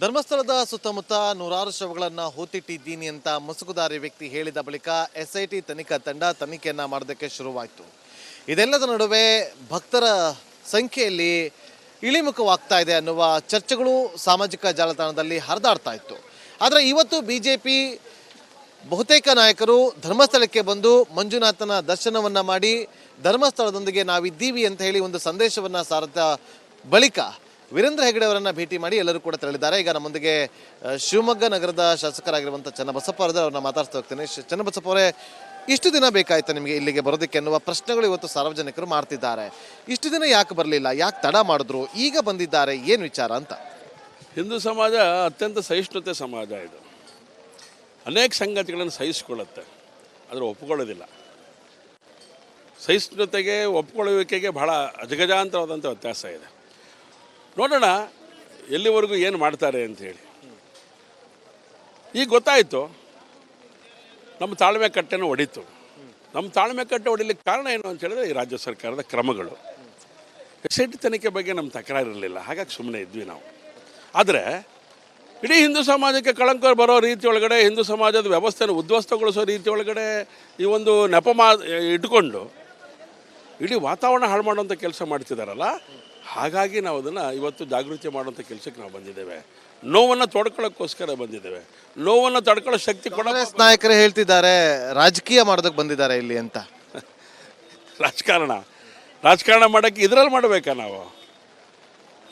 ಧರ್ಮಸ್ಥಳದ ಸುತ್ತಮುತ್ತ ನೂರಾರು ಶವಗಳನ್ನು ಹೂತಿಟ್ಟಿದ್ದೀನಿ ಅಂತ ಮುಸುಗುದಾರಿ ವ್ಯಕ್ತಿ ಹೇಳಿದ ಬಳಿಕ ಎಸ್ಐಟಿ ತನಿಖಾ ತಂಡ ತನಿಖೆಯನ್ನು ಮಾಡೋದಕ್ಕೆ ಶುರುವಾಯಿತು. ಇದೆಲ್ಲದ ನಡುವೆ ಭಕ್ತರ ಸಂಖ್ಯೆಯಲ್ಲಿ ಇಳಿಮುಖವಾಗ್ತಾ ಇದೆ ಅನ್ನುವ ಚರ್ಚೆಗಳು ಸಾಮಾಜಿಕ ಜಾಲತಾಣದಲ್ಲಿ ಹರಿದಾಡ್ತಾ ಇತ್ತು. ಆದರೆ ಇವತ್ತು ಬಿ ಜೆ ಪಿ ಬಹುತೇಕ ನಾಯಕರು ಧರ್ಮಸ್ಥಳಕ್ಕೆ ಬಂದು ಮಂಜುನಾಥನ ದರ್ಶನವನ್ನು ಮಾಡಿ ಧರ್ಮಸ್ಥಳದೊಂದಿಗೆ ನಾವಿದ್ದೀವಿ ಅಂತ ಹೇಳಿ ಒಂದು ಸಂದೇಶವನ್ನು ಸಾರದ ಬಳಿಕ ವೀರೇಂದ್ರ ಹೆಗಡೆ ಅವರನ್ನು ಭೇಟಿ ಮಾಡಿ ಎಲ್ಲರೂ ಕೂಡ ತೆರಳಿದ್ದಾರೆ. ಈಗ ನಮ್ಮೊಂದಿಗೆ ಶಿವಮೊಗ್ಗ ನಗರದ ಶಾಸಕರಾಗಿರುವಂಥ ಚನ್ನಬಸಪ್ಪ ಅವರದ್ದು ಅವ್ರನ್ನ ಮಾತಾಡ್ತಾ ಹೋಗ್ತೇನೆ. ಚನ್ನಬಸಪ್ಪ ಅವರೇ, ಇಷ್ಟು ದಿನ ಬೇಕಾಯ್ತು ನಿಮಗೆ ಇಲ್ಲಿಗೆ ಬರೋದಕ್ಕೆ ಎನ್ನುವ ಪ್ರಶ್ನೆಗಳು ಇವತ್ತು ಸಾರ್ವಜನಿಕರು ಮಾಡ್ತಿದ್ದಾರೆ. ಇಷ್ಟು ದಿನ ಯಾಕೆ ಬರಲಿಲ್ಲ, ಯಾಕೆ ತಡ ಮಾಡಿದ್ರು, ಈಗ ಬಂದಿದ್ದಾರೆ, ಏನು ವಿಚಾರ ಅಂತ? ಹಿಂದೂ ಸಮಾಜ ಅತ್ಯಂತ ಸಹಿಷ್ಣುತೆ ಸಮಾಜ ಇದು. ಅನೇಕ ಸಂಗತಿಗಳನ್ನು ಸಹಿಸಿಕೊಳ್ಳುತ್ತೆ, ಆದರೆ ಒಪ್ಪಿಕೊಳ್ಳೋದಿಲ್ಲ ಸಹಿಷ್ಣುತೆಗೆ ಒಪ್ಪಿಕೊಳ್ಳುವಿಕೆಗೆ ಬಹಳ ಅಜಗಜಾಂತರವಾದಂಥ ವ್ಯತ್ಯಾಸ ಇದೆ. ನೋಡೋಣ, ಎಲ್ಲಿವರೆಗೂ ಏನು ಮಾಡ್ತಾರೆ ಅಂಥೇಳಿ ಈಗ ಗೊತ್ತಾಯಿತು, ನಮ್ಮ ತಾಳ್ಮೆ ಕಟ್ಟೆನೂ ಹೊಡಿತು ನಮ್ಮ ತಾಳ್ಮೆ ಕಟ್ಟೆ ಹೊಡಿಲಿಕ್ಕೆ ಕಾರಣ ಏನು ಅಂತ ಹೇಳಿದ್ರೆ ಈ ರಾಜ್ಯ ಸರ್ಕಾರದ ಕ್ರಮಗಳು. ಎಸ್ ತನಿಖೆ ಬಗ್ಗೆ ನಮ್ಮ ತಕರಾರಿರಲಿಲ್ಲ, ಹಾಗಾಗಿ ಸುಮ್ಮನೆ ಇದ್ವಿ ನಾವು. ಆದರೆ, ಇಡೀ ಹಿಂದೂ ಸಮಾಜಕ್ಕೆ ಕಳಂಕ ಬರೋ ರೀತಿ ಒಳಗಡೆ, ಹಿಂದೂ ಸಮಾಜದ ವ್ಯವಸ್ಥೆನ ಉದ್ವಸ್ತಗೊಳಿಸೋ ರೀತಿ ಒಳಗಡೆ ಈ ಒಂದು ನೆಪ ಮಾ ಇಟ್ಕೊಂಡು, ಇಡೀ ವಾತಾವರಣ ಹಾಳು ಮಾಡುವಂಥ ಕೆಲಸ ಮಾಡ್ತಿದ್ದಾರಲ್ಲ ಹಾಗಾಗಿ ನಾವು ಅದನ್ನು ಇವತ್ತು ಜಾಗೃತಿ ಮಾಡುವಂಥ ಕೆಲಸಕ್ಕೆ ನಾವು ಬಂದಿದ್ದೇವೆ. ನೋವನ್ನು ತೊಡ್ಕೊಳ್ಳೋಕ್ಕೋಸ್ಕರ ಬಂದಿದ್ದೇವೆ. ನೋವನ್ನು ತಡ್ಕೊಳ್ಳೋ ಶಕ್ತಿ ಕೊಡ ಕಾಂಗ್ರೆಸ್ ನಾಯಕರು ಹೇಳ್ತಿದ್ದಾರೆ ರಾಜಕೀಯ ಮಾಡೋದಕ್ಕೆ ಬಂದಿದ್ದಾರೆ ಇಲ್ಲಿ ಅಂತ. ರಾಜಕಾರಣ. ರಾಜಕಾರಣ ಮಾಡೋಕ್ಕೆ ಇದರಲ್ಲಿ ಮಾಡಬೇಕಾ ನಾವು?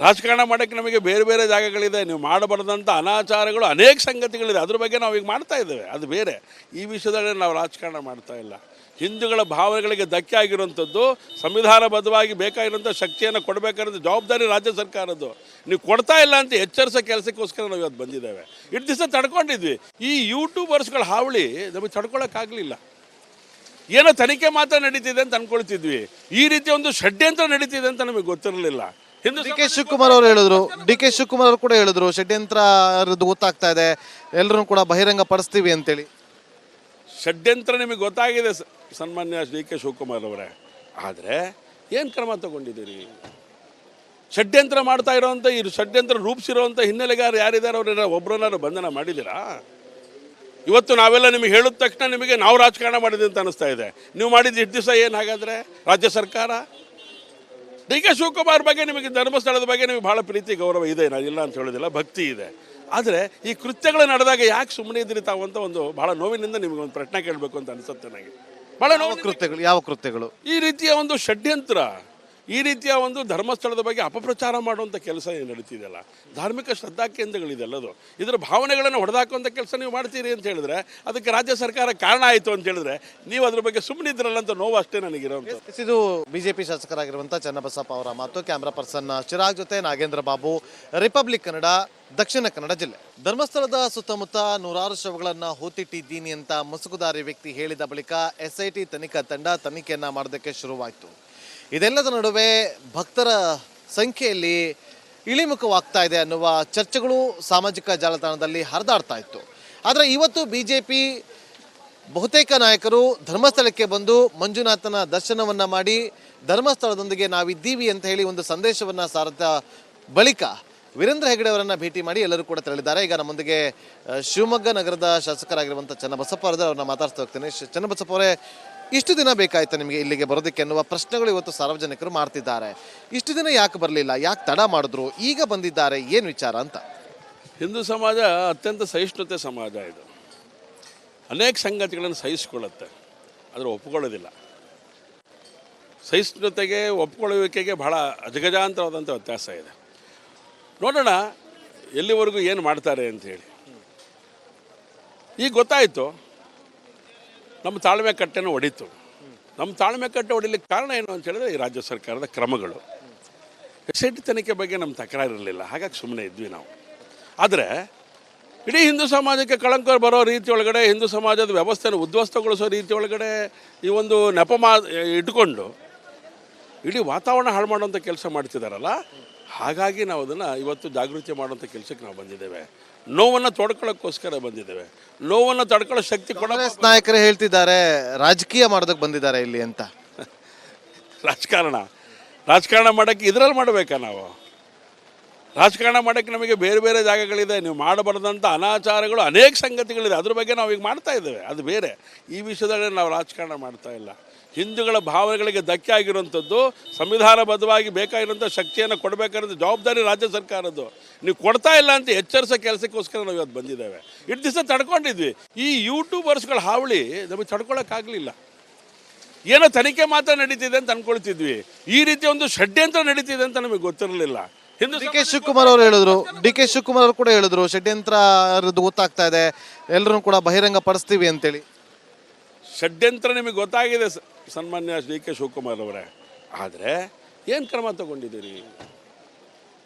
ರಾಜಕಾರಣ ಮಾಡೋಕ್ಕೆ ನಮಗೆ ಬೇರೆ ಬೇರೆ ಜಾಗಗಳಿದೆ. ನೀವು ಮಾಡಬಾರ್ದಂಥ ಅನಾಚಾರಗಳು ಅನೇಕ ಸಂಗತಿಗಳಿದೆ. ಅದ್ರ ಬಗ್ಗೆ ನಾವು ಈಗ ಮಾಡ್ತಾ ಇದ್ದೇವೆ. ಅದು ಬೇರೆ. ಈ ವಿಷಯದಲ್ಲಿ ನಾವು ರಾಜಕಾರಣ ಮಾಡ್ತಾ ಇಲ್ಲ. ಹಿಂದೂಗಳ ಭಾವನೆಗಳಿಗೆ ಧಕ್ಕೆ ಆಗಿರುವಂಥದ್ದು ಸಂವಿಧಾನಬದ್ಧವಾಗಿ ಬೇಕಾಗಿರುವಂಥ ಶಕ್ತಿಯನ್ನು ಕೊಡಬೇಕಾದ ಜವಾಬ್ದಾರಿ ರಾಜ್ಯ ಸರ್ಕಾರದ್ದು. ನೀವು ಕೊಡ್ತಾ ಇಲ್ಲ ಅಂತ ಎಚ್ಚರಿಸೋ ಕೆಲಸಕ್ಕೋಸ್ಕರ ನಾವು ಇವತ್ತು ಬಂದಿದ್ದೇವೆ. ಇಷ್ಟು ದಿವಸ ತಡ್ಕೊಂಡಿದ್ವಿ. ಈ ಯೂಟ್ಯೂಬರ್ಸ್ಗಳ ಹಾವಳಿ ನಮಗೆ ತಡ್ಕೊಳ್ಳೋಕ್ಕಾಗಲಿಲ್ಲ. ಏನೋ ತನಿಖೆ ಮಾತ್ರ ನಡೀತಿದೆ ಅಂತ ಅಂದ್ಕೊಳ್ತಿದ್ವಿ ಈ ರೀತಿ ಒಂದು ಷಡ್ಯಂತ್ರ ನಡೀತಿದೆ ಅಂತ ನಮಗೆ ಗೊತ್ತಿರಲಿಲ್ಲ. ಹಿಂದೂ ಡಿ ಕೆ ಶಿವಕುಮಾರ್ ಅವರು ಹೇಳಿದ್ರು. ಡಿ ಕೆ ಶಿವಕುಮಾರ್ ಅವರು ಕೂಡ ಹೇಳಿದ್ರು ಷಡ್ಯಂತ್ರ ಗೊತ್ತಾಗ್ತಾ ಇದೆ. ಎಲ್ಲರೂ ಕೂಡ ಬಹಿರಂಗ ಪಡಿಸ್ತೀವಿ ಅಂತೇಳಿ. ಷಡ್ಯಂತ್ರ ನಿಮಗೆ ಗೊತ್ತಾಗಿದೆ ಸನ್ಮಾನ್ಯ ಡಿ ಕೆ ಶಿವಕುಮಾರ್ ಅವರೇ. ಆದರೆ ಏನು ಕ್ರಮ ತಗೊಂಡಿದ್ದೀರಿ? ಷಡ್ಯಂತ್ರ ಮಾಡ್ತಾ ಇರೋವಂಥ ಈ ಷಡ್ಯಂತ್ರ ರೂಪಿಸಿರೋವಂಥ ಹಿನ್ನೆಲೆಗಾರ ಯಾರಿದ್ದಾರೆ? ಅವ್ರ ಒಬ್ಬರನ್ನಾರು ಬಂಧನ ಮಾಡಿದ್ದೀರಾ? ಇವತ್ತು ನಾವೆಲ್ಲ ನಿಮಗೆ ಹೇಳಿದ ತಕ್ಷಣ ನಿಮಗೆ ನಾವು ರಾಜಕಾರಣ ಮಾಡಿದೆ ಅಂತ ಅನಿಸ್ತಾ ಇದೆ. ನೀವು ಮಾಡಿದ್ದು ಎಷ್ಟು ದಿವಸ ಏನು ಹಾಗಾದರೆ? ರಾಜ್ಯ ಸರ್ಕಾರ? ಡಿ ಕೆ ಶಿವಕುಮಾರ್ ಬಗ್ಗೆ ನಿಮಗೆ ಧರ್ಮಸ್ಥಳದ ಬಗ್ಗೆ ನಿಮಗೆ ಭಾಳ ಪ್ರೀತಿ, ಗೌರವ ಇದೆ, ನಾನು ಇಲ್ಲ ಅಂತ ಹೇಳೋದಿಲ್ಲ, ಭಕ್ತಿ ಇದೆ. ಆದರೆ ಈ ಕೃತ್ಯಗಳು ನಡೆದಾಗ ಯಾಕೆ ಸುಮ್ಮನೆ ಇದ್ರಿ ತಾವು ಅಂತ ಒಂದು ಬಹಳ ನೋವಿನಿಂದ ನಿಮಗೆ ಒಂದು ಪ್ರಶ್ನೆ ಕೇಳಬೇಕು ಅಂತ ಅನಿಸುತ್ತೆ ನನಗೆ. ಬಹಳ ನೋವು ಕೃತ್ಯಗಳು? ಯಾವ ಕೃತ್ಯಗಳು? ಈ ರೀತಿಯ ಒಂದು ಷಡ್ಯಂತ್ರ ಈ ರೀತಿಯ ಒಂದು ಧರ್ಮಸ್ಥಳದ ಬಗ್ಗೆ ಅಪಪ್ರಚಾರ ಮಾಡುವಂಥ ಕೆಲಸ ಏನು ನಡೀತಿದೆಯಲ್ಲ? ಧಾರ್ಮಿಕ ಶ್ರದ್ಧಾ ಕೇಂದ್ರಗಳಿದೆಲ್ಲದು ಇದರ ಭಾವನೆಗಳನ್ನು ಹೊಡೆದಾಕುವಂಥ ಕೆಲಸ ನೀವು ಮಾಡ್ತೀರಿ ಅಂತ ಹೇಳಿದ್ರೆ ಅದಕ್ಕೆ ರಾಜ್ಯ ಸರ್ಕಾರ ಕಾರಣ ಆಯಿತು ಅಂತ ಹೇಳಿದ್ರೆ ನೀವು ಅದ್ರ ಬಗ್ಗೆ ಸುಮ್ಮನಿದ್ರಲ್ಲ ಅಂತ ನೋವು ಅಷ್ಟೇ ನನಗಿರೋಂಥ ಇದು ಬಿಜೆಪಿ ಶಾಸಕರಾಗಿರುವಂಥ ಚನ್ನಬಸಪ್ಪ ಅವರ ಮಾತು. ಕ್ಯಾಮ್ರಾ ಪರ್ಸನ್ ಚಿರಾಗ್ ಜೊತೆ ನಾಗೇಂದ್ರ ಬಾಬು, ರಿಪಬ್ಲಿಕ್ ಕನ್ನಡ, ದಕ್ಷಿಣ ಕನ್ನಡ ಜಿಲ್ಲೆ. ಧರ್ಮಸ್ಥಳದ ಸುತ್ತಮುತ್ತ ನೂರಾರು ಶವಗಳನ್ನು ಹೂತಿಟ್ಟಿದ್ದೀನಿ ಅಂತ ಮುಸುಗುದಾರಿ ವ್ಯಕ್ತಿ ಹೇಳಿದ ಬಳಿಕ ಎಸ್ಐಟಿ ತನಿಖಾ ತಂಡ ತನಿಖೆಯನ್ನು ಮಾಡೋದಕ್ಕೆ ಶುರುವಾಯಿತು. ಇದೆಲ್ಲದ ನಡುವೆ ಭಕ್ತರ ಸಂಖ್ಯೆಯಲ್ಲಿ ಇಳಿಮುಖವಾಗ್ತಾ ಇದೆ ಅನ್ನುವ ಚರ್ಚೆಗಳು ಸಾಮಾಜಿಕ ಜಾಲತಾಣದಲ್ಲಿ ಹರಿದಾಡ್ತಾ ಇತ್ತು. ಆದರೆ ಇವತ್ತು ಬಿ ಜೆ ಪಿ ಬಹುತೇಕ ನಾಯಕರು ಧರ್ಮಸ್ಥಳಕ್ಕೆ ಬಂದು ಮಂಜುನಾಥನ ದರ್ಶನವನ್ನು ಮಾಡಿ ಧರ್ಮಸ್ಥಳದೊಂದಿಗೆ ನಾವಿದ್ದೀವಿ ಅಂತ ಹೇಳಿ ಒಂದು ಸಂದೇಶವನ್ನು ಸಾರದ ಬಳಿಕ ವೀರೇಂದ್ರ ಹೆಗಡೆ ಅವರನ್ನು ಭೇಟಿ ಮಾಡಿ ಎಲ್ಲರೂ ಕೂಡ ತೆರಳಿದ್ದಾರೆ. ಈಗ ನಮ್ಮೊಂದಿಗೆ ಶಿವಮೊಗ್ಗ ನಗರದ ಶಾಸಕರಾಗಿರುವಂಥ ಚನ್ನಬಸಪ್ಪ ಅವರದ್ದು ಅವ್ರನ್ನ ಮಾತಾಡ್ತಾ ಹೋಗ್ತೇನೆ. ಚನ್ನಬಸಪ್ಪ ಅವರೇ, ಇಷ್ಟು ದಿನ ಬೇಕಾಯ್ತು ನಿಮಗೆ ಇಲ್ಲಿಗೆ ಬರೋದಕ್ಕೆ ಅನ್ನುವ ಪ್ರಶ್ನೆಗಳು ಇವತ್ತು ಸಾರ್ವಜನಿಕರು ಮಾಡ್ತಿದ್ದಾರೆ. ಇಷ್ಟು ದಿನ ಯಾಕೆ ಬರಲಿಲ್ಲ, ಯಾಕೆ ತಡ ಮಾಡಿದ್ರು, ಈಗ ಬಂದಿದ್ದಾರೆ, ಏನು ವಿಚಾರ ಅಂತ? ಹಿಂದೂ ಸಮಾಜ ಅತ್ಯಂತ ಸಹಿಷ್ಣುತೆ ಸಮಾಜ ಇದು. ಅನೇಕ ಸಂಗತಿಗಳನ್ನು ಸಹಿಸಿಕೊಳ್ಳುತ್ತೆ, ಆದರೆ ಒಪ್ಪಿಕೊಳ್ಳೋದಿಲ್ಲ ಸಹಿಷ್ಣುತೆಗೆ ಒಪ್ಪಿಕೊಳ್ಳುವಿಕೆಗೆ ಬಹಳ ಅಜಗಜಾಂತರವಾದಂಥ ವ್ಯತ್ಯಾಸ ಇದೆ. ನೋಡೋಣ, ಎಲ್ಲಿವರೆಗೂ ಏನು ಮಾಡ್ತಾರೆ ಅಂಥೇಳಿ ಈಗ ಗೊತ್ತಾಯಿತು, ನಮ್ಮ ತಾಳ್ಮೆ ಕಟ್ಟೆನೂ ಹೊಡಿತು ನಮ್ಮ ತಾಳ್ಮೆ ಕಟ್ಟೆ ಹೊಡಿಲಿಕ್ಕೆ ಕಾರಣ ಏನು ಅಂತ ಹೇಳಿದ್ರೆ, ಈ ರಾಜ್ಯ ಸರ್ಕಾರದ ಕ್ರಮಗಳು. ಎಸ್ ತನಿಖೆ ಬಗ್ಗೆ ನಮ್ಮ ತಕರಾರಿರಲಿಲ್ಲ, ಹಾಗಾಗಿ ಸುಮ್ಮನೆ ಇದ್ವಿ ನಾವು. ಆದರೆ, ಇಡೀ ಹಿಂದೂ ಸಮಾಜಕ್ಕೆ ಕಳಂಕ ಬರೋ ರೀತಿ ಒಳಗಡೆ, ಹಿಂದೂ ಸಮಾಜದ ವ್ಯವಸ್ಥೆನ ಉದ್ವಸ್ತಗೊಳಿಸೋ ರೀತಿ ಒಳಗಡೆ ಈ ಒಂದು ನೆಪ ಮಾ ಇಟ್ಕೊಂಡು, ಇಡೀ ವಾತಾವರಣ ಹಾಳು ಮಾಡುವಂಥ ಕೆಲಸ ಮಾಡ್ತಿದ್ದಾರಲ್ಲ ಹಾಗಾಗಿ ನಾವು ಅದನ್ನು ಇವತ್ತು ಜಾಗೃತಿ ಮಾಡುವಂಥ ಕೆಲಸಕ್ಕೆ ನಾವು ಬಂದಿದ್ದೇವೆ. ನೋವನ್ನು ತೊಡ್ಕೊಳ್ಳೋಕ್ಕೋಸ್ಕರ ಬಂದಿದ್ದೇವೆ. ನೋವನ್ನು ತಡ್ಕೊಳ್ಳೋ ಶಕ್ತಿ ಕಾಂಗ್ರೆಸ್ ನಾಯಕರು ಹೇಳ್ತಿದ್ದಾರೆ ರಾಜಕೀಯ ಮಾಡೋದಕ್ಕೆ ಬಂದಿದ್ದಾರೆ ಇಲ್ಲಿ ಅಂತ. ರಾಜಕಾರಣ. ರಾಜಕಾರಣ ಮಾಡೋಕ್ಕೆ ಇದರಲ್ಲಿ ಮಾಡಬೇಕಾ ನಾವು? ರಾಜಕಾರಣ ಮಾಡೋಕ್ಕೆ ನಮಗೆ ಬೇರೆ ಬೇರೆ ಜಾಗಗಳಿದೆ ನೀವು ಮಾಡಬಾರ್ದಂಥ ಅನಾಚಾರಗಳು ಅನೇಕ ಸಂಗತಿಗಳಿದೆ. ಅದ್ರ ಬಗ್ಗೆ ನಾವು ಈಗ ಮಾಡ್ತಾ ಇದ್ದೇವೆ. ಅದು ಬೇರೆ. ಈ ವಿಷಯದಲ್ಲಿ ನಾವು ರಾಜಕಾರಣ ಮಾಡ್ತಾ ಇಲ್ಲ. ಹಿಂದೂಗಳ ಭಾವನೆಗಳಿಗೆ ಧಕ್ಕೆ ಆಗಿರುವಂಥದ್ದು ಸಂವಿಧಾನಬದ್ಧವಾಗಿ ಬೇಕಾಗಿರುವಂಥ ಶಕ್ತಿಯನ್ನು ಕೊಡಬೇಕಾದ ಜವಾಬ್ದಾರಿ ರಾಜ್ಯ ಸರ್ಕಾರದ್ದು. ನೀವು ಕೊಡ್ತಾ ಇಲ್ಲ ಅಂತ ಎಚ್ಚರಿಸೋ ಕೆಲಸಕ್ಕೋಸ್ಕರ ನಾವು ಇವತ್ತು ಬಂದಿದ್ದೇವೆ. ಇಟ್ ದಿವಸ ತಡ್ಕೊಂಡಿದ್ವಿ. ಈ ಯೂಟ್ಯೂಬರ್ಸ್ಗಳ ಹಾವಳಿ ನಮಗೆ ತಡ್ಕೊಳಕ್ಕಾಗಲಿಲ್ಲ. ಏನೋ ತನಿಖೆ ಮಾತ್ರ ನಡೀತಿದೆ ಅಂತ ಅನ್ಕೊಳ್ತಿದ್ವಿ. ಈ ರೀತಿ ಒಂದು ಷಡ್ಯಂತ್ರ ನಡೀತಿದೆ ಅಂತ ನಮಗೆ ಗೊತ್ತಿರಲಿಲ್ಲ. ಹಿಂದೂ ಡಿ ಕೆ ಶಿವಕುಮಾರ್ ಅವರು ಹೇಳಿದ್ರು. ಡಿ ಕೆ ಶಿವಕುಮಾರ್ ಅವರು ಕೂಡ ಹೇಳಿದ್ರು ಷಡ್ಯಂತ್ರ ಗೊತ್ತಾಗ್ತಾ ಇದೆ. ಎಲ್ಲರೂ ಕೂಡ ಬಹಿರಂಗ ಪಡಿಸ್ತೀವಿ ಅಂತೇಳಿ. ಷಡ್ಯಂತ್ರ ನಿಮಗೆ ಗೊತ್ತಾಗಿದೆ ಸನ್ಮಾನ್ಯ ಡಿ ಕೆ ಶಿವಕುಮಾರ್ ಅವರೇ. ಆದರೆ ಏನು ಕ್ರಮ ತಗೊಂಡಿದ್ದೀರಿ?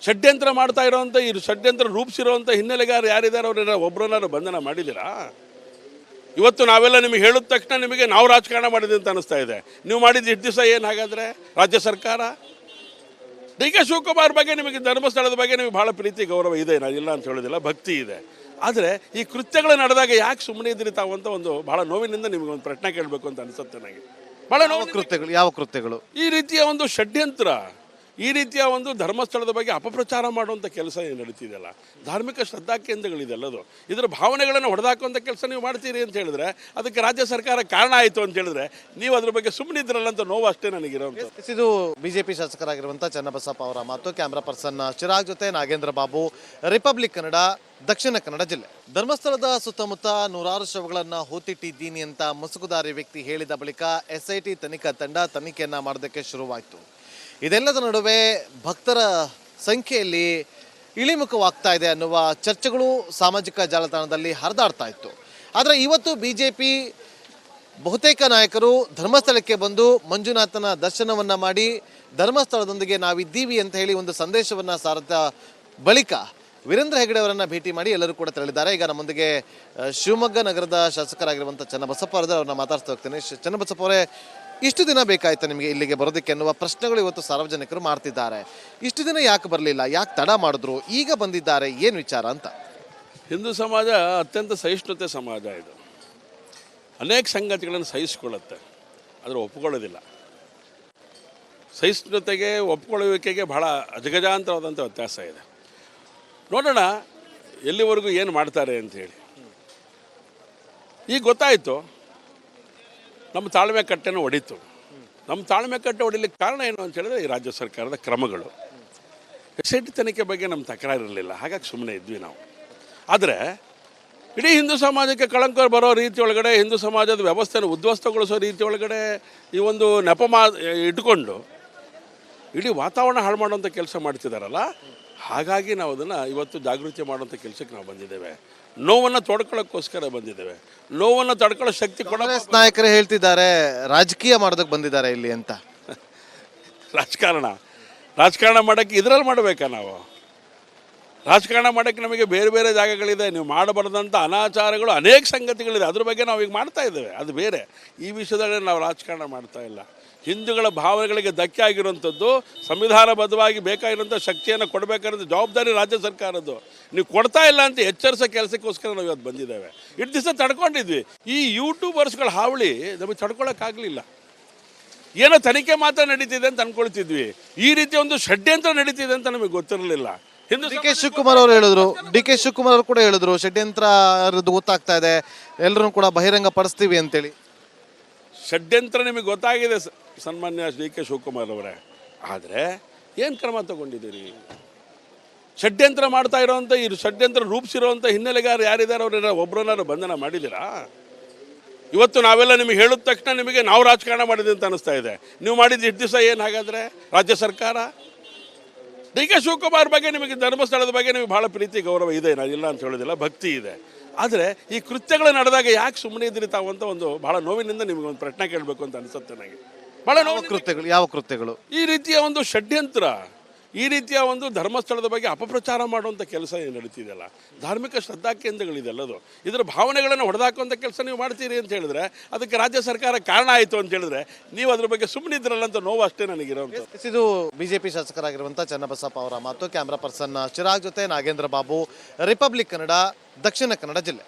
ಷಡ್ಯಂತ್ರ ಮಾಡ್ತಾ ಇರೋವಂಥ ಈ ಷಡ್ಯಂತ್ರ ರೂಪಿಸಿರೋವಂಥ ಹಿನ್ನೆಲೆಗಾರು ಯಾರಿದ್ದಾರೆ? ಅವ್ರನ್ನ ಒಬ್ಬರನ್ನಾರು ಬಂಧನ ಮಾಡಿದ್ದೀರಾ? ಇವತ್ತು ನಾವೆಲ್ಲ ನಿಮಗೆ ಹೇಳಿದ ತಕ್ಷಣ ನಿಮಗೆ ನಾವು ರಾಜಕಾರಣ ಮಾಡಿದೆ ಅಂತ ಅನಿಸ್ತಾ ಇದೆ. ನೀವು ಮಾಡಿದ ಎಷ್ಟು ದಿವಸ ಏನು ಹಾಗಾದರೆ? ರಾಜ್ಯ ಸರ್ಕಾರ? ಡಿ ಕೆ ಶಿವಕುಮಾರ್ ಬಗ್ಗೆ ನಿಮಗೆ ಧರ್ಮಸ್ಥಳದ ಬಗ್ಗೆ ನಿಮಗೆ ಭಾಳ ಪ್ರೀತಿ, ಗೌರವ ಇದೆ ನಾನು ಇಲ್ಲ ಅಂತ ಹೇಳೋದಿಲ್ಲ, ಭಕ್ತಿ ಇದೆ. ಆದರೆ ಈ ಕೃತ್ಯಗಳು ನಡೆದಾಗ ಯಾಕೆ ಸುಮ್ಮನೆ ಇದ್ರಿ ತಾವು ಅಂತ ಒಂದು ಬಹಳ ನೋವಿನಿಂದ ನಿಮಗೆ ಒಂದು ಪ್ರಶ್ನೆ ಕೇಳಬೇಕು ಅಂತ ಅನಿಸುತ್ತೆ ನನಗೆ. ಬಹಳ ನೋವು ಕೃತ್ಯಗಳು? ಯಾವ ಕೃತ್ಯಗಳು? ಈ ರೀತಿಯ ಒಂದು ಷಡ್ಯಂತ್ರ ಈ ರೀತಿಯ ಒಂದು ಧರ್ಮಸ್ಥಳದ ಬಗ್ಗೆ ಅಪಪ್ರಚಾರ ಮಾಡುವಂಥ ಕೆಲಸ ಏನು ನಡೀತಿದೆಯಲ್ಲ? ಧಾರ್ಮಿಕ ಶ್ರದ್ಧಾ ಕೇಂದ್ರಗಳಿದೆಲ್ಲದು ಇದರ ಭಾವನೆಗಳನ್ನು ಹೊಡೆದಾಕುವಂಥ ಕೆಲಸ ನೀವು ಮಾಡ್ತೀರಿ ಅಂತ ಹೇಳಿದ್ರೆ ಅದಕ್ಕೆ ರಾಜ್ಯ ಸರ್ಕಾರ ಕಾರಣ ಆಯಿತು ಅಂತ ಹೇಳಿದ್ರೆ ನೀವು ಅದ್ರ ಬಗ್ಗೆ ಸುಮ್ಮನಿದ್ರಲ್ಲ ಅಂತ ನೋವು ಅಷ್ಟೇ ನನಗಿರೋಂಥ ಇದು ಬಿಜೆಪಿ ಶಾಸಕರಾಗಿರುವಂಥ ಚನ್ನಬಸಪ್ಪ ಅವರ ಮಾತು. ಕ್ಯಾಮ್ರಾ ಪರ್ಸನ್ ಚಿರಾಗ್ ಜೊತೆ ನಾಗೇಂದ್ರ ಬಾಬು. ರಿಪಬ್ಲಿಕ್ ಕನ್ನಡ, ದಕ್ಷಿಣ ಕನ್ನಡ ಜಿಲ್ಲೆ. ಧರ್ಮಸ್ಥಳದ ಸುತ್ತಮುತ್ತ ನೂರಾರು ಶವಗಳನ್ನು ಹೂತಿಟ್ಟಿದ್ದೀನಿ ಅಂತ ಮುಸುಗುದಾರಿ ವ್ಯಕ್ತಿ ಹೇಳಿದ ಬಳಿಕ ಎಸ್ಐಟಿ ತನಿಖಾ ತಂಡ ತನಿಖೆಯನ್ನ ಮಾಡೋದಕ್ಕೆ ಶುರುವಾಯಿತು. ಇದೆಲ್ಲದ ನಡುವೆ ಭಕ್ತರ ಸಂಖ್ಯೆಯಲ್ಲಿ ಇಳಿಮುಖವಾಗ್ತಾ ಇದೆ ಅನ್ನುವ ಚರ್ಚೆಗಳು ಸಾಮಾಜಿಕ ಜಾಲತಾಣದಲ್ಲಿ ಹರಿದಾಡ್ತಾ ಇತ್ತು. ಆದರೆ ಇವತ್ತು ಬಿ ಜೆ ಪಿ ಬಹುತೇಕ ನಾಯಕರು ಧರ್ಮಸ್ಥಳಕ್ಕೆ ಬಂದು ಮಂಜುನಾಥನ ದರ್ಶನವನ್ನು ಮಾಡಿ ಧರ್ಮಸ್ಥಳದೊಂದಿಗೆ ನಾವಿದ್ದೀವಿ ಅಂತ ಹೇಳಿ ಒಂದು ಸಂದೇಶವನ್ನು ಸಾರದ ಬಳಿಕ ವೀರೇಂದ್ರ ಹೆಗಡೆ ಅವರನ್ನು ಭೇಟಿ ಮಾಡಿ ಎಲ್ಲರೂ ಕೂಡ ತೆರಳಿದ್ದಾರೆ. ಈಗ ನಮ್ಮೊಂದಿಗೆ ಶಿವಮೊಗ್ಗ ನಗರದ ಶಾಸಕರಾಗಿರುವಂಥ ಚನ್ನಬಸಪ್ಪ ಅವರನ್ನು ಅವ್ರನ್ನ ಮಾತಾಡ್ತಾ ಹೋಗ್ತೇನೆ. ಚನ್ನಬಸಪ್ಪ ಅವರೇ ಇಷ್ಟು ದಿನ ಬೇಕಾಯ್ತು ನಿಮಗೆ ಇಲ್ಲಿಗೆ ಬರೋದಕ್ಕೆ ಅನ್ನುವ ಪ್ರಶ್ನೆಗಳು ಇವತ್ತು ಸಾರ್ವಜನಿಕರು ಮಾಡ್ತಿದ್ದಾರೆ. ಇಷ್ಟು ದಿನ ಯಾಕೆ ಬರಲಿಲ್ಲ? ಯಾಕೆ ತಡ ಮಾಡಿದ್ರು? ಈಗ ಬಂದಿದ್ದಾರೆ, ಏನು ವಿಚಾರ ಅಂತ? ಹಿಂದೂ ಸಮಾಜ ಅತ್ಯಂತ ಸಹಿಷ್ಣುತೆ ಸಮಾಜ ಇದು. ಅನೇಕ ಸಂಗತಿಗಳನ್ನು ಸಹಿಸಿಕೊಳ್ಳುತ್ತೆ. ಆದರೆ ಒಪ್ಕೊಳ್ಳೋದಿಲ್ಲ. ಸಹಿಷ್ಣುತೆಗೆ, ಒಪ್ಕೊಳ್ಳುವಿಕೆಗೆ ಬಹಳ ಅಜಗಜಾಂತರವಾದಂಥ ವ್ಯತ್ಯಾಸ ಇದೆ. ನೋಡೋಣ, ಎಲ್ಲಿವರೆಗೂ ಏನು ಮಾಡ್ತಾರೆ ಅಂತ ಹೇಳಿ. ಈಗ ಗೊತ್ತಾಯಿತು ನಮ್ಮ ತಾಳ್ಮೆ ಕಟ್ಟೆನ ಹೊಡಿತು ನಮ್ಮ ತಾಳ್ಮೆ ಕಟ್ಟೆ ಒಡಿಲಿಕ್ಕೆ ಕಾರಣ ಏನು ಅಂತ ಹೇಳಿದ್ರೆ ಈ ರಾಜ್ಯ ಸರ್ಕಾರದ ಕ್ರಮಗಳು. ಎಸ್ ಐ ತನಿಖೆ ಬಗ್ಗೆ ನಮ್ಮ ತಕರಾರಿರಲಿಲ್ಲ. ಹಾಗಾಗಿ ಸುಮ್ಮನೆ ಇದ್ವಿ ನಾವು. ಆದರೆ ಇಡೀ ಹಿಂದೂ ಸಮಾಜಕ್ಕೆ ಕಳಂಕ ಬರೋ ರೀತಿ ಒಳಗಡೆ, ಹಿಂದೂ ಸಮಾಜದ ವ್ಯವಸ್ಥೆನ ಉದ್ವಸ್ತಗೊಳಿಸೋ ರೀತಿ ಒಳಗಡೆ ಈ ಒಂದು ನೆಪ ಮಾ ಇಟ್ಕೊಂಡು ಇಡೀ ವಾತಾವರಣ ಹಾಳು ಮಾಡುವಂಥ ಕೆಲಸ ಮಾಡ್ತಿದ್ದಾರಲ್ಲ ಹಾಗಾಗಿ ನಾವು ಅದನ್ನು ಇವತ್ತು ಜಾಗೃತಿ ಮಾಡುವಂಥ ಕೆಲಸಕ್ಕೆ ನಾವು ಬಂದಿದ್ದೇವೆ. ನೋವನ್ನು ತೊಡ್ಕೊಳ್ಳೋಕ್ಕೋಸ್ಕರ ಬಂದಿದ್ದೇವೆ. ನೋವನ್ನು ತಡ್ಕೊಳ್ಳೋ ಶಕ್ತಿ ಕೊಡೋ ಕಾಂಗ್ರೆಸ್ ನಾಯಕರೇ ಹೇಳ್ತಿದ್ದಾರೆ ರಾಜಕೀಯ ಮಾಡೋದಕ್ಕೆ ಬಂದಿದ್ದಾರೆ ಇಲ್ಲಿ ಅಂತ. ರಾಜಕಾರಣ. ರಾಜಕಾರಣ ಮಾಡೋಕ್ಕೆ ಇದರಲ್ಲಿ ಮಾಡಬೇಕಾ ನಾವು? ರಾಜಕಾರಣ ಮಾಡೋಕ್ಕೆ ನಮಗೆ ಬೇರೆ ಬೇರೆ ಜಾಗಗಳಿದೆ. ನೀವು ಮಾಡಬಾರ್ದಂಥ ಅನಾಚಾರಗಳು ಅನೇಕ ಸಂಗತಿಗಳಿದೆ. ಅದ್ರ ಬಗ್ಗೆ ನಾವು ಈಗ ಮಾಡ್ತಾ ಇದ್ದೇವೆ. ಅದು ಬೇರೆ. ಈ ವಿಷಯದಲ್ಲಿ ನಾವು ರಾಜಕಾರಣ ಮಾಡ್ತಾ ಇಲ್ಲ. ಹಿಂದೂಗಳ ಭಾವನೆಗಳಿಗೆ ಧಕ್ಕೆ ಆಗಿರುವಂಥದ್ದು ಸಂವಿಧಾನಬದ್ಧವಾಗಿ ಬೇಕಾಗಿರುವಂಥ ಶಕ್ತಿಯನ್ನು ಕೊಡಬೇಕಾದ ಜವಾಬ್ದಾರಿ ರಾಜ್ಯ ಸರ್ಕಾರದ್ದು. ನೀವು ಕೊಡ್ತಾ ಇಲ್ಲ ಅಂತ ಎಚ್ಚರಿಸೋ ಕೆಲಸಕ್ಕೋಸ್ಕರ ನಾವು ಇವತ್ತು ಬಂದಿದ್ದೇವೆ. ಇಟ್ ದಿವಸ ತಡ್ಕೊಂಡಿದ್ವಿ. ಈ ಯೂಟ್ಯೂಬರ್ಸ್ಗಳ ಹಾವಳಿ ನಮಗೆ ತಡ್ಕೊಳ್ಳೋಕ್ಕಾಗಲಿಲ್ಲ ಏನೋ ತನಿಖೆ ಮಾತ್ರ ನಡೀತಿದೆ ಅಂತ ಅಂದ್ಕೊಳ್ತಿದ್ವಿ ಈ ರೀತಿ ಒಂದು ಷಡ್ಯಂತ್ರ ನಡೀತಿದೆ ಅಂತ ನಮಗೆ ಗೊತ್ತಿರಲಿಲ್ಲ. ಡಿ ಕೆ ಶಿವಕುಮಾರ್ ಅವರು ಹೇಳಿದ್ರು. ಡಿ ಕೆ ಶಿವಕುಮಾರ್ ಅವರು ಕೂಡ ಹೇಳಿದ್ರು. ಷಡ್ಯಂತ್ರ ಗೊತ್ತಾಗ್ತಾ ಇದೆ. ಎಲ್ಲರೂ ಕೂಡ ಬಹಿರಂಗ ಪಡಿಸ್ತೀವಿ ಅಂತೇಳಿ. ಷಡ್ಯಂತ್ರ ನಿಮಗೆ ಗೊತ್ತಾಗಿದೆ ಸನ್ಮಾನ್ಯ ಡಿ ಕೆ ಶಿವಕುಮಾರ್ ಅವರೇ. ಆದರೆ ಏನು ಕ್ರಮ ತಗೊಂಡಿದ್ದೀರಿ? ಷಡ್ಯಂತ್ರ ಮಾಡ್ತಾ ಇರೋವಂಥ ಈ ಷಡ್ಯಂತ್ರ ರೂಪಿಸಿರೋವಂಥ ಹಿನ್ನೆಲೆಗಾರ ಯಾರಿದ್ದಾರೆ? ಅವ್ರನ್ನ ಒಬ್ಬರನ್ನಾರು ಬಂಧನ ಮಾಡಿದ್ದೀರಾ? ಇವತ್ತು ನಾವೆಲ್ಲ ನಿಮಗೆ ಹೇಳಿದ ತಕ್ಷಣ ನಿಮಗೆ ನಾವು ರಾಜಕಾರಣ ಮಾಡಿದೆ ಅಂತ ಅನಿಸ್ತಾ ಇದೆ. ನೀವು ಮಾಡಿದ ಎಷ್ಟು ದಿವಸ ಏನು ಹಾಗಾದರೆ? ರಾಜ್ಯ ಸರ್ಕಾರ? ಡಿ ಕೆ ಶಿವಕುಮಾರ್ ಬಗ್ಗೆ ನಿಮಗೆ ಧರ್ಮಸ್ಥಳದ ಬಗ್ಗೆ ನಿಮಗೆ ಭಾಳ ಪ್ರೀತಿ ಗೌರವ ಇದೆ ನಾನು ಇಲ್ಲ ಅಂತ ಹೇಳೋದಿಲ್ಲ ಭಕ್ತಿ ಇದೆ. ಆದರೆ ಈ ಕೃತ್ಯಗಳು ನಡೆದಾಗ ಯಾಕೆ ಸುಮ್ಮನೆ ಇದ್ರಿ ತಾವು ಅಂತ ಒಂದು ಭಾಳ ನೋವಿನಿಂದ ನಿಮಗೆ ಒಂದು ಪ್ರಶ್ನೆ ಕೇಳಬೇಕು ಅಂತ ಅನಿಸುತ್ತೆ ನನಗೆ. ಭಾಳ ನೋವು ಕೃತ್ಯಗಳು ಯಾವ ಕೃತ್ಯಗಳು? ಈ ರೀತಿಯ ಒಂದು ಷಡ್ಯಂತ್ರ ಈ ರೀತಿಯ ಒಂದು ಧರ್ಮಸ್ಥಳದ ಬಗ್ಗೆ ಅಪಪ್ರಚಾರ ಮಾಡುವಂಥ ಕೆಲಸ ಏನು ನಡೀತಿದೆಯಲ್ಲ? ಧಾರ್ಮಿಕ ಶ್ರದ್ಧಾ ಕೇಂದ್ರಗಳಿದೆಲ್ಲದು ಇದರ ಭಾವನೆಗಳನ್ನು ಹೊಡೆದಾಕುವಂಥ ಕೆಲಸ ನೀವು ಮಾಡ್ತೀರಿ ಅಂತ ಹೇಳಿದ್ರೆ ಅದಕ್ಕೆ ರಾಜ್ಯ ಸರ್ಕಾರ ಕಾರಣ ಆಯಿತು ಅಂತ ಹೇಳಿದ್ರೆ ನೀವು ಅದ್ರ ಬಗ್ಗೆ ಸುಮ್ಮನಿದ್ರಲ್ಲ ಅಂತ ನೋವು ಅಷ್ಟೇ ನನಗಿರೋಂಥ ಇದು ಬಿಜೆಪಿ ಶಾಸಕರಾಗಿರುವಂಥ ಚನ್ನಬಸಪ್ಪ ಅವರ ಮಾತು. ಕ್ಯಾಮ್ರಾ ಪರ್ಸನ್ ಚಿರಾಗ್ ಜೊತೆ ನಾಗೇಂದ್ರ ಬಾಬು ರಿಪಬ್ಲಿಕ್ ಕನ್ನಡ ದಕ್ಷಿಣ ಕನ್ನಡ ಜಿಲ್ಲೆ.